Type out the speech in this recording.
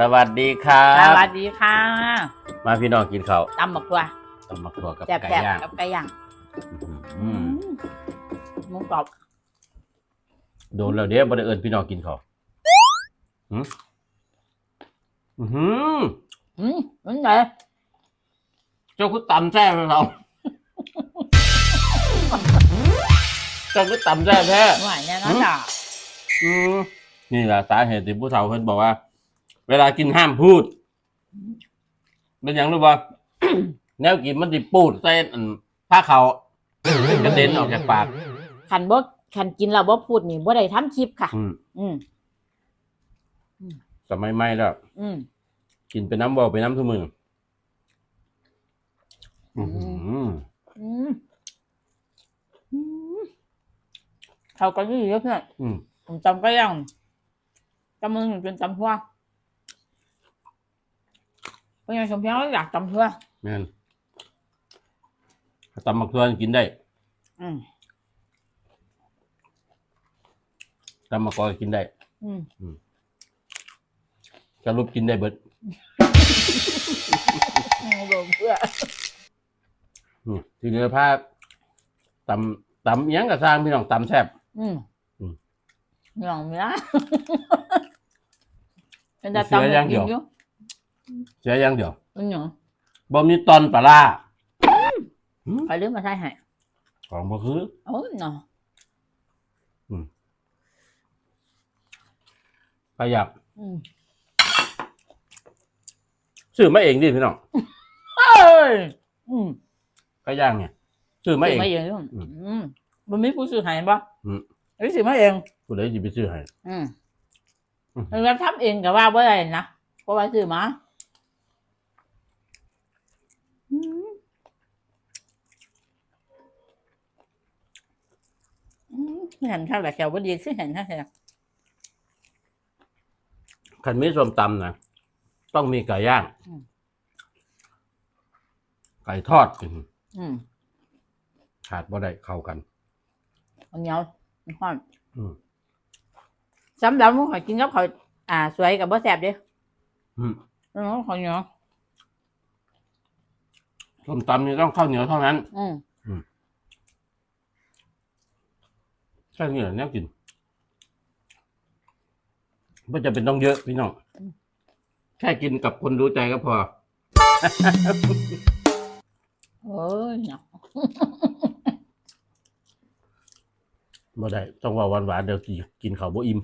สวัสดีครัสบ วัสดีค่ะมาพี่น้องกินข้าวตำหมกตัวตำมักถั่วกับแซ่บไก่แซ่บย่างกับไก่ย่างอืมหมูกรอบโดนแล้วเดี๋ยวบ่ได้เอิ้นพี่น้องกินข้าวหืมอื้อหืออืมมันไหนเจ้าคือตำแซ่บเราเจ้าคือตำแซ่บแท้ หวานแน่นอนจ้ะอืมนี่แหละสาเหตุที่ผู้เฒ่าเพิ่นบอกว่า เวลากินห้ามพูด เป็นอย่างรู้ป่ะ แนวกินมันสิปูดใส่อันผ้าเขาวกระเด็นออกจากปาก ขันบ่ขันกินเราบ่พูดนี่บ่ได้ทำคลิปค่ะ อืมอืม สมัยใหม่แล้ว อืม กินเป็นน้ำบ่เป็นน้ำทุกมืออือหืออืมอืมเขาก็นี่เยอะเพื่อนอืม ผมจำก็ยังจำมึงเป็นจำพัว เป็นไงชมเพียงอยากจำพัวแม่นตำมักทวนกินได้อืมตำมักกอกินได้อืมสรุปกินได้เบิดอืมโดนเพื่ออืมทีเหลือผ้าตำตำอิหยังกับสร้างพี่น้องตำแซ่บอืมอืมหยองเนี้ยเป็นเสืออย่างเดียวอยู่ เสียอย่างเดียวเป็นหยังบ่มีตอนปลาร้าใครลืมมาใช่ให้ของบ่คือ โอ้ยเนาะประหยัดอืมซื้อมาเองดิพี่น้องเอ้ยอืมไก่ย่างเนี่ยซื้อมาเองซื้เองอืม อืมมันมีผู้ซื้อให้ปะอืมไอ้ซื้อมาเองผู้ใดสิไปซื้อให้ อืมอืม เราทำเองกับว่าบ่ได้นะเพราะว่าซื้อมาอืมอืมเห็นข้าวแต่แถวบดีซื้อเห็นข้าวแต่คันมีส้มตำนะต้องมีไก่ย่างไก่ทอดอืมอืมขาดบ่ได้เข้ากันอันเหนียวมันห้อนอืม สำหรับมึงขอยกินกับข้าวอ่า สวยกับบ่แซ่บเด้อืมอืมข้าวเหนียว ส้มตำนี่ต้องข้าวเหนียวเท่านั้น อืม แค่นี้แหละแนวกินไม่จะเป็นต้องเยอะพี่น้อง แค่กินกับคนรู้ใจก็พอ โอ้ยเนาะบ่ได้ ต้องว่าหวานๆเดี๋ยวกินกินข้าวบ่อิ่ม